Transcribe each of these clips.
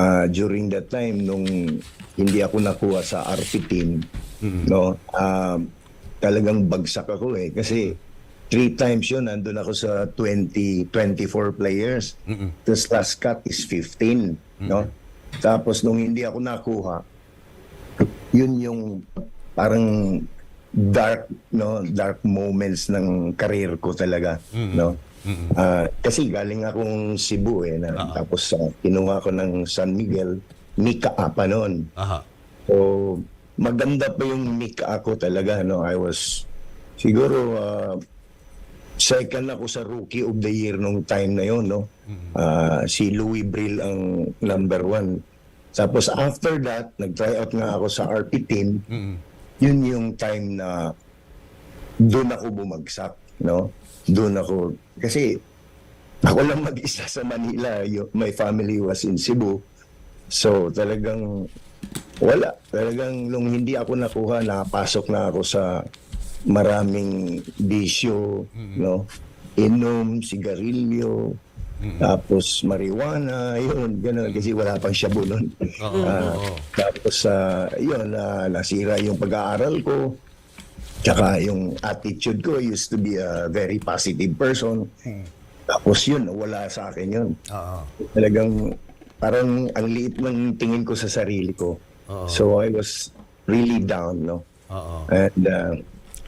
ah, during that time nung hindi ako nakuha sa RP team, no, ah, talagang bagsak ako eh. Kasi three times yun nandun ako sa 20 24 players. Tapos last cut is 15, no? Tapos nung hindi ako nakuha, yun yung parang dark no dark moments ng career ko talaga no Ah, kasi galing akong Cebu eh na, tapos ah, kinuha ko ng San Miguel Mika pa noon. Aha. so maganda pa yung Mika ako talaga no? I was siguro ah, second ako sa rookie of the year nung time na yon no? Ah, si Louis Brill ang number one. Tapos after that nag-try out nga ako sa RP team. Mm. yun yung time na doon ako bumagsak, no? Doon ako, kasi ako lang mag-isa sa Manila. My family was in Cebu. So talagang wala. Talagang nung hindi ako nakuha, napasok na ako sa maraming bisyo, no? Inom, sigarilyo, tapos marijuana, yun, gano'n. Kasi wala pang shabu nun. Oo. tapos, ah, yun, na nasira yung pag-aaral ko. Tsaka yung attitude ko, used to be a very positive person. Tapos yun, wala sa akin yun. Oo. Talagang parang ang liit ng tingin ko sa sarili ko. Oo. So I was really down, no? Oo. And uh,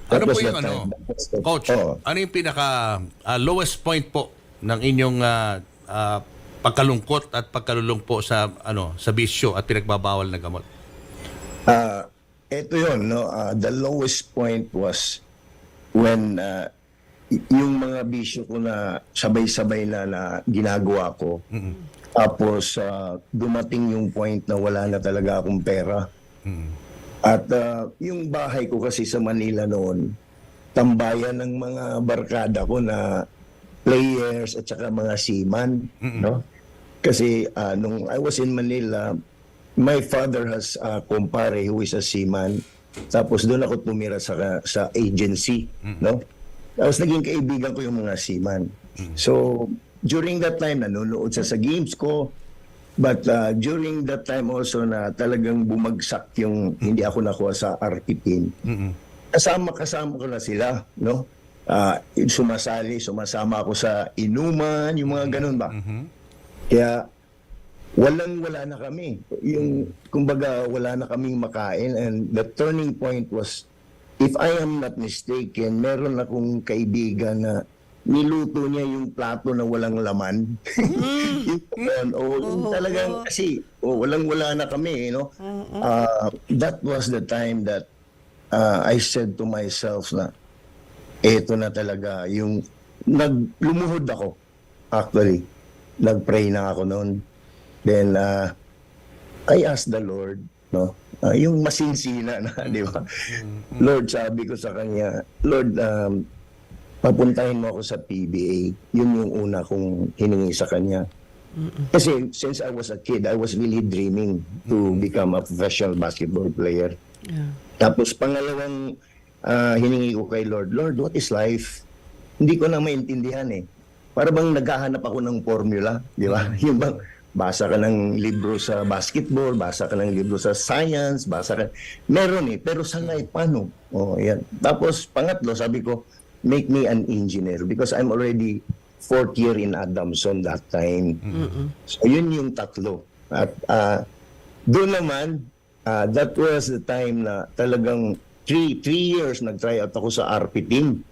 that Ano po was yung the ano, the- coach, Oo. ano yung pinaka ah, lowest point po ng inyong ah, ah, pagkalungkot at pagkalulong po sa ano sa bisyo at pinagbabawal na gamot? Ah, ito yun, no? Ah, the lowest point was when y- yung mga bisyo ko na sabay-sabay na na ginagawa ko. Tapos ah, dumating yung point na wala na talaga akong pera. At ah, yung bahay ko kasi sa Manila noon, tambayan ng mga barkada ko na players at saka mga seaman, no? Kasi ah, nung I was in Manila, my father has a kumpare who is a seaman. Tapos doon ako tumira sa sa agency, no? Tapos naging kaibigan ko yung mga seaman. So, during that time nanonood siya sa games ko. But uh, during that time also na talagang bumagsak yung hindi ako nakuha sa RP team. Kasama kasama ko na sila, no? Ah, sumasali, sumasama ako sa inuman, yung mga ganun ba. Kaya walang wala na kami. Yung kumbaga wala na kaming makain. And the turning point was if I am not mistaken, meron akong kaibigan na niluto niya yung plato na walang laman. yung, yun, oh, yung talagang kasi oh, walang wala na kami, you know. Ah, that was the time that ah, I said to myself na eto na talaga yung naglumuhod ako actually. Nagpray na ako noon then uh, I asked the Lord no? Ah, yung masinsina na di ba? Lord sabi ko sa kanya Lord um, papuntahin mo ako sa PBA yun yung una kong hiningi sa kanya. Kasi since I was a kid I was really dreaming to become a professional basketball player. Tapos pangalawang ah, hiningi ko kay Lord, Lord, what is life? Hindi ko na maintindihan eh. Para bang naghahanap ako ng formula, di ba? Yung bang basa ka ng libro sa basketball, basa ka ng libro sa science, basa ka... Meron eh, pero sa life, paano? Oh, yan. Tapos pangatlo, sabi ko, make me an engineer because I'm already fourth year in Adamson that time. So yun yung tatlo. At ah, doon naman, ah, that was the time na talagang three, three years nag-try out ako sa RP team.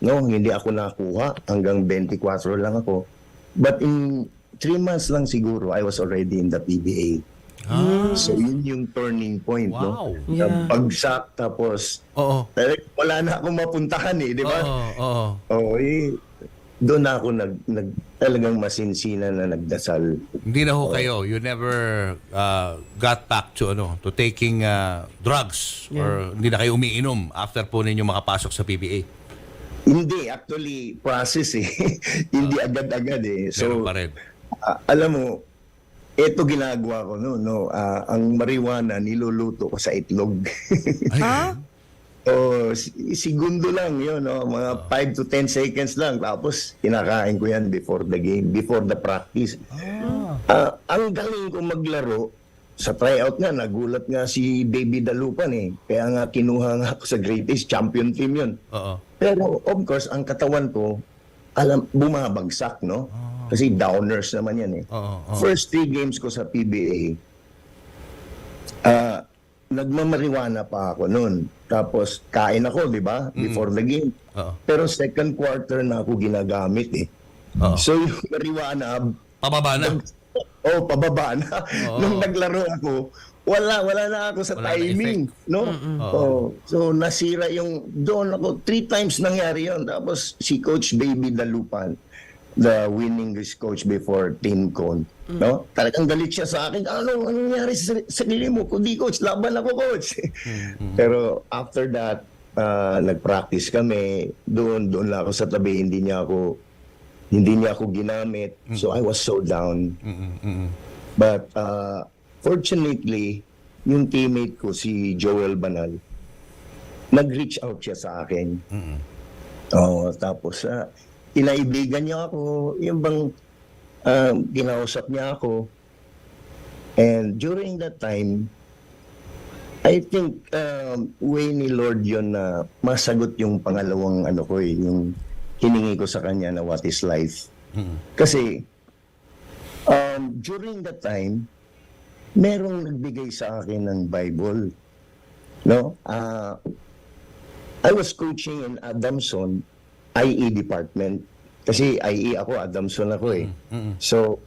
No, hindi ako nakuha. Hanggang 24 lang ako. But in three months lang siguro, I was already in the PBA. So yun yung turning point, no? Wow. Na Bagsak, tapos Oo. talagang wala na akong mapuntahan eh, di ba? Oo, oo. Oo, eh, doon na ako nag, nag, talagang masinsina na nagdasal. Hindi na ho kayo, you never uh, got back to ano, to taking uh, drugs or hindi na kayo umiinom after po ninyo makapasok sa PBA. Hindi, actually, process eh. Hindi agad-agad eh. Meron So, pa rin. Ah, alam mo, ito ginagawa ko no, no ah, ang marijuana niluluto ko sa itlog. Ha? o si- segundo lang yun, no? mga 5 to 10 seconds lang. Tapos, kinakain ko yan before the game, before the practice. Ah, ang galing ko maglaro, sa tryout nga, nagulat nga si Baby Dalupan eh. Kaya nga kinuha nga ako sa greatest champion team yun. Oo. Pero of course, ang katawan ko, alam, bumabagsak, no? Kasi downers naman yan eh. Oo, oo. First three games ko sa PBA, ah, nagmamariwana pa ako noon. Tapos kain ako, di ba? Before the game. Oo. Pero second quarter na ako ginagamit eh. Oo. So yung marijuana, Pababa na. oh, pababa na. Nung naglaro ako, wala, wala na ako sa Wala timing. No? Oh, so nasira yung, doon ako, three times nangyari yon Tapos si Coach Baby Dalupan, the winningest coach before Team Con. No? Talagang galit siya sa akin. Ano, ano nangyari sa sarili mo? Kundi coach, laban ako coach. Pero after that, ah, nag-practice kami. Doon, doon lang ako sa tabi. Hindi niya ako hindi niya ako ginamit. So I was so down. Mm-mm, mm-mm. But uh, fortunately, yung teammate ko, si Joel Banal, nag-reach out siya sa akin. Mm-mm. Oo, tapos uh, kinaibigan niya ako, yung bang uh, kinausap niya ako. And during that time, I think um, way ni Lord yon na masagot yung pangalawang ano ko eh, yung hiningi ko sa kanya na what is life. Mm-mm. Kasi um, during that time, merong nagbigay sa akin ng Bible. No? Ah, I was coaching in Adamson IE department. Kasi IE ako, Adamson ako eh. Mm-mm. So,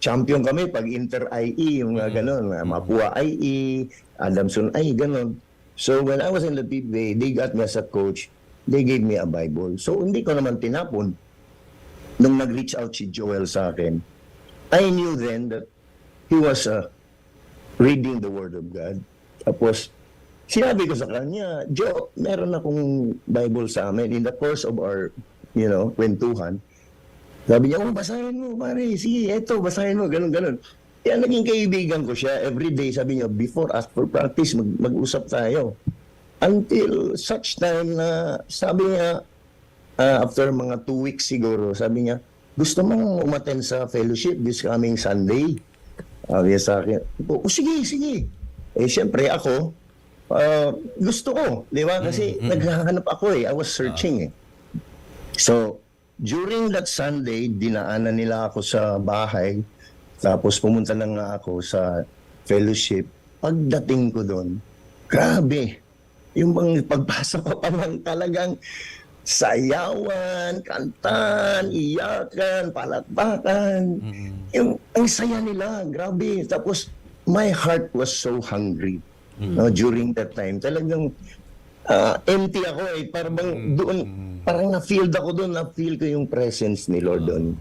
champion kami pag inter-IE, yung mga ganun. mga Mapua IE, Adamson IE, ganun. So, when I was in the PBA, they got me as a coach. They gave me a Bible. So, hindi ko naman tinapon. Nung nag-reach out si Joel sa akin, I knew then that he was uh, reading the Word of God. Tapos, sinabi ko sa kanya, Joe, meron akong Bible sa amin. In the course of our, you know, kwentuhan, sabi niya, oh, basahin mo, pare. Sige, eto, basahin mo, ganun, ganun. Kaya naging kaibigan ko siya. Every day, sabi niya, before, after practice, mag- mag-usap tayo. Until such time na, sabi niya, ah, after mga two weeks siguro, sabi niya, gusto mong umaten sa fellowship this coming Sunday? Sabi niya sa akin, oh, sige, sige. Eh, siyempre ako, ah, gusto ko, di ba? Kasi naghahanap ako eh. I was searching eh. So, during that Sunday, dinaanan nila ako sa bahay. Tapos pumunta na nga ako sa fellowship. Pagdating ko doon, grabe. Yung bang pagpasok ko pa lang talagang sayawan, kantan, iyakan, palakpakan. Yung, ang saya nila, grabe. Tapos, my heart was so hungry no, during that time. Talagang ah, empty ako eh. Parang bang doon, parang na-feel ako doon, na-feel ko yung presence ni Lord doon.